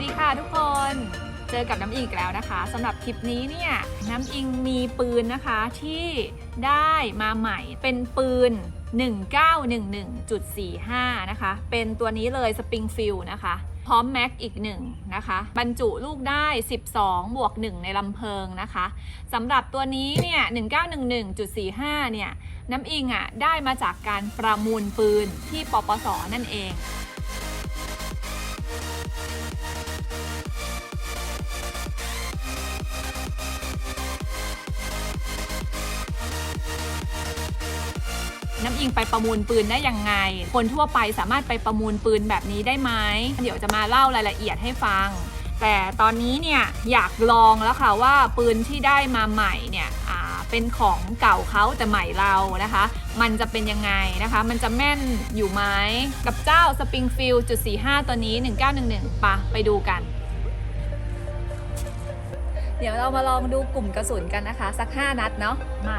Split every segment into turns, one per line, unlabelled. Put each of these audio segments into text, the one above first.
วัสดีค่ะทุกคน เจอกับน้ำอิงอีกแล้วนะคะสำหรับคลิปนี้เนี่ยน้ำอิงมีปืนนะคะที่ได้มาใหม่เป็นปืน 1911.45 นะคะ เป็นตัวนี้เลย Springfield นะคะ พร้อมแม็กอีกหนึ่งนะคะ บรรจุลูกได้ 12 บวก 1 ในลำเพลิงนะคะสำหรับตัวนี้เนี่ย 1911.45 เนี่ยน้ำอิงอะได้มาจากการประมูลปืนที่ปปสนั่นเอง น้ำอิงไปประมูลปืนได้ยังไง คนทั่วไปสามารถไปประมูลปืนแบบนี้ได้ไหมเดี๋ยวจะมาเล่ารายละเอียดให้ฟัง แต่ตอนนี้เนี่ยอยากลองแล้วค่ะว่าปืนที่ได้มาใหม่เนี่ยอ่าเป็นของเก่าเขาแต่ใหม่เรานะคะ มันจะเป็นยังไงนะคะ มันจะแม่นอยู่ไหมกับเจ้า Springfield จุด45ตัวนี้ 1911ปะไปดูกัน เดี๋ยวเรามาลองดูกลุ่มกระสุนกันนะคะ สัก 5 นัดเนาะมา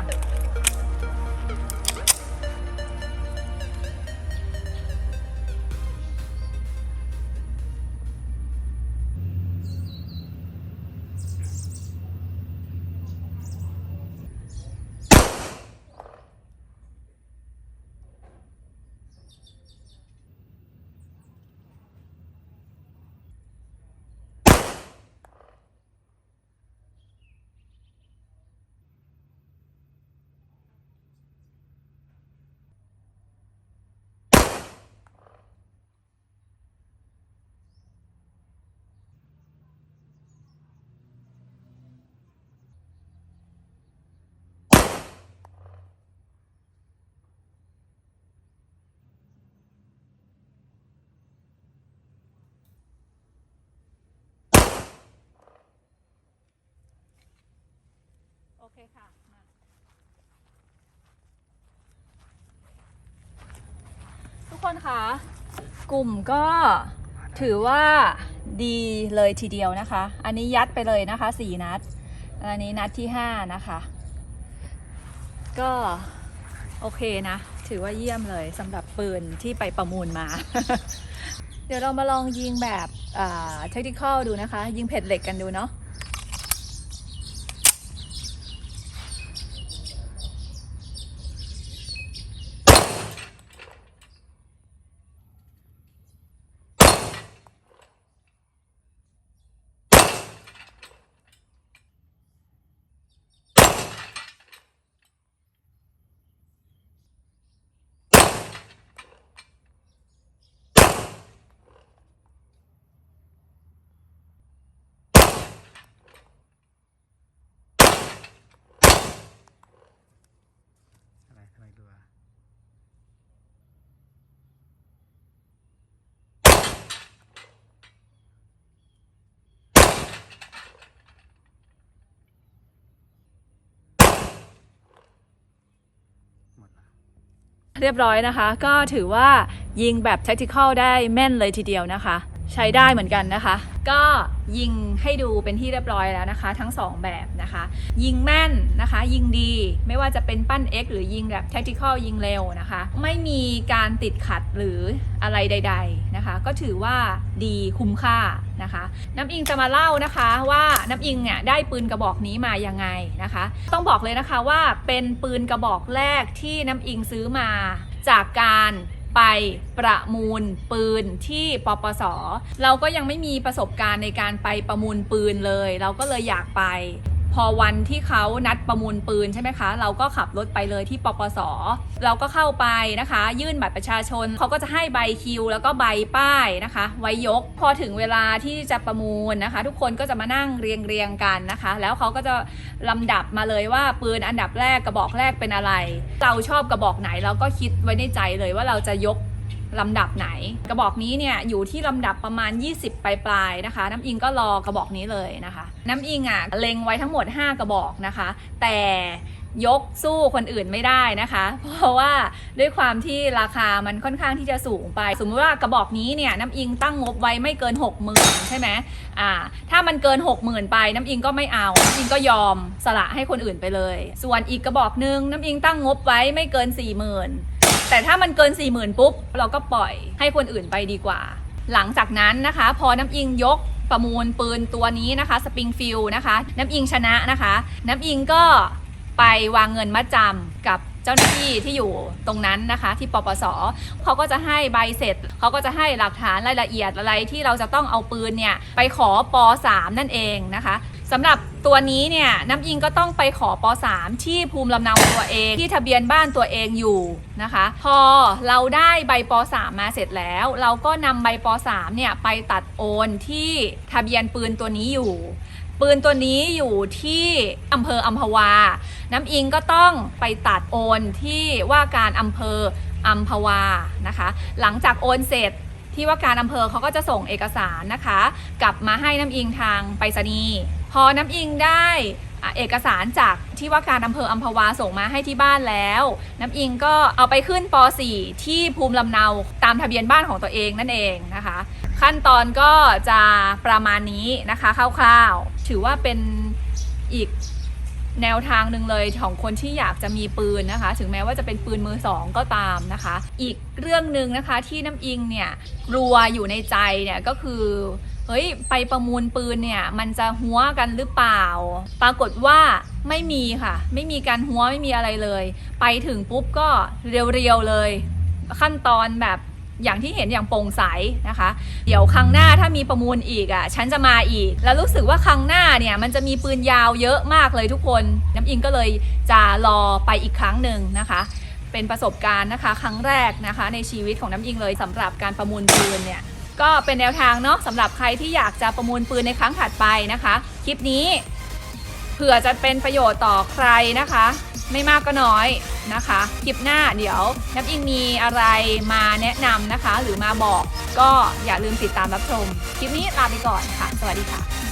คค่ะมาทุกคนคะกลุ่มก็ถือว่าดีเลยทีเดียวนะคะ อันนี้ยัดไปเลยนะคะ4นัด อันนี้นัดที่5นะคะ ก็โอเคนะ ถือว่าเยี่ยมเลยสำหรับปืนที่ไปประมูลมา เดี๋ยวเรามาลองยิงแบบเทคนิคอลดูนะคะ ยิงเผ็ดเหล็กกันดูเนาะ เรียบร้อยนะคะ ก็ถือว่ายิงแบบ tactical ได้แม่นเลยทีเดียวนะคะ ใช้ได้เหมือนกันนะคะ ก็ยิงให้ดูเป็นที่เรียบร้อยแล้วนะคะ ทั้ง 2 แบบนะคะ ยิงแม่นนะคะ ยิงดีไม่ว่าจะเป็นปั้น X หรือยิงแบบ tactical ยิงเร็วนะคะ ไม่มีการติดขัดหรืออะไรใด ๆนะคะ ก็ถือว่าดีคุ้มค่านะคะ น้ำอิงจะมาเล่านะคะว่าน้ำอิงเนี่ยได้ปืนกระบอกนี้มายังไงนะคะ ต้องบอกเลยนะคะว่าเป็นปืนกระบอกแรกที่น้ำอิงซื้อมาจากการ ไปประมูลปืนที่ปปส เราก็ยังไม่มีประสบการณ์ในการไปประมูลปืนเลย เราก็เลยอยากไป พอวันที่เขานัดประมูลปืนใช่ไหมคะ เราก็ขับรถไปเลยที่ปปส เราก็เข้าไปนะคะ ยื่นบัตรประชาชนเขาก็จะให้ใบคิว แล้วก็ใบป้ายนะคะ ไว้ยกพอถึงเวลาที่จะประมูลนะคะ ทุกคนก็จะมานั่งเรียงเรียงๆกันนะคะ แล้วเขาก็จะลำดับมาเลยว่าปืนอันดับแรกกระบอกแรกเป็นอะไร เราชอบกระบอกไหนเราก็คิดไว้ในใจเลยว่าเราจะยก ลำดับไหน กระบอกนี้เนี่ยอยู่ที่ลำดับประมาณ 20 ปลายๆนะคะ น้ำอิงก็รอกระบอกนี้เลยนะคะ น้ำอิงอะเล็งไว้ทั้งหมด 5 กระบอกนะคะ แต่ยกสู้คนอื่นไม่ได้นะคะ เพราะว่าด้วยความที่ราคามันค่อนข้างที่จะสูงไป สมมติว่ากระบอกนี้เนี่ยน้ำอิงตั้งงบไว้ไม่เกิน 60,000ใช่ไหมอ่าถ้ามันเกิน 60,000 ไปน้ำอิงก็ไม่เอาน้ำอิงก็ยอมสละให้คนอื่นไปเลย ส่วนอีกกระบอกนึงน้ำอิงตั้งงบไว้ไม่เกิน 40,000 แต่ถ้ามันเกิน 4 0,000 ปุ๊บ เราก็ปล่อยให้คนอื่นไปดีกว่า หลังจากนั้นนะคะ พอน้ำอิงยกประมูลปืนตัวนี้นะคะสปริงฟิลนะคะ น้ำอิงชนะนะคะ น้ำอิงก็ไปวางเงินมัดจำกับเจ้าหน้าที่ที่อยู่ตรงนั้นนะคะ ที่ปปสเขาก็จะให้ใบเสร็จเขาก็จะให้หลักฐานรายละเอียดอะไรที่เราจะต้องเอาปืนเนี่ยไปขอป .3 นั่นเองนะคะสำหรับ ตัวนี้เนี่ยน้ำอิงก็ต้องไปขอป .3 ที่ภูมิลำเนาตัวเองที่ทะเบียนบ้านตัวเองอยู่นะคะ พอเราได้ใบป .3 มาเสร็จแล้ว เราก็นำใบป .3 เนี่ยไปตัดโอนที่ทะเบียนปืนตัวนี้อยู่ ปืนตัวนี้อยู่ที่อำเภออัมพวา น้ำอิงก็ต้องไปตัดโอนที่ว่าการอำเภออัมพวานะคะ หลังจากโอนเสร็จที่ว่าการอำเภอเขาก็จะส่งเอกสารนะคะ กลับมาให้น้ำอิงทางไปรษณีย์ พอน้ำอิงได้เอกสารจากที่ว่าการอำเภออัมพวาส่งมาให้ที่บ้านแล้ว น้ำอิงก็เอาไปขึ้นป .4 ที่ภูมิลำเนาตามทะเบียนบ้านของตัวเองนั่นเองนะคะ ขั้นตอนก็จะประมาณนี้นะคะคร่าวๆ ถือว่าเป็นอีกแนวทางหนึ่งเลยของคนที่อยากจะมีปืนนะคะ ถึงแม้ว่าจะเป็นปืนมือสองก็ตามนะคะ อีกเรื่องหนึ่งนะคะที่น้ำอิงเนี่ยกลัวอยู่ในใจเนี่ยก็คือ เฮ้ย ไปประมูลปืนเนี่ย มันจะหัวกันหรือเปล่า ปรากฏว่าไม่มีค่ะ ไม่มีการหัวไม่มีอะไรเลย ไปถึงปุ๊บก็เรียวๆเลย ขั้นตอนแบบอย่างที่เห็นอย่างโปร่งใสนะคะ เดี๋ยวครั้งหน้าถ้ามีประมูลอีกอะฉันจะมาอีก แล้วรู้สึกว่าครั้งหน้าเนี่ยมันจะมีปืนยาวเยอะมากเลยทุกคน น้ำอิงก็เลยจะรอไปอีกครั้งหนึ่งนะคะ เป็นประสบการณ์นะคะ ครั้งแรกนะคะ ในชีวิตของน้ำอิงเลยสำหรับการประมูลปืนเนี่ย ก็เป็นแนวทางเนาะสำหรับใครที่อยากจะประมูลปืนในครั้งถัดไปนะคะ คลิปนี้เผื่อจะเป็นประโยชน์ต่อใครนะคะ ไม่มากก็น้อยนะคะ คลิปหน้าเดี๋ยวน้ำอิงมีอะไรมาแนะนำนะคะ หรือมาบอกก็อย่าลืมติดตามรับชม คลิปนี้ลาไปก่อนค่ะ สวัสดีค่ะ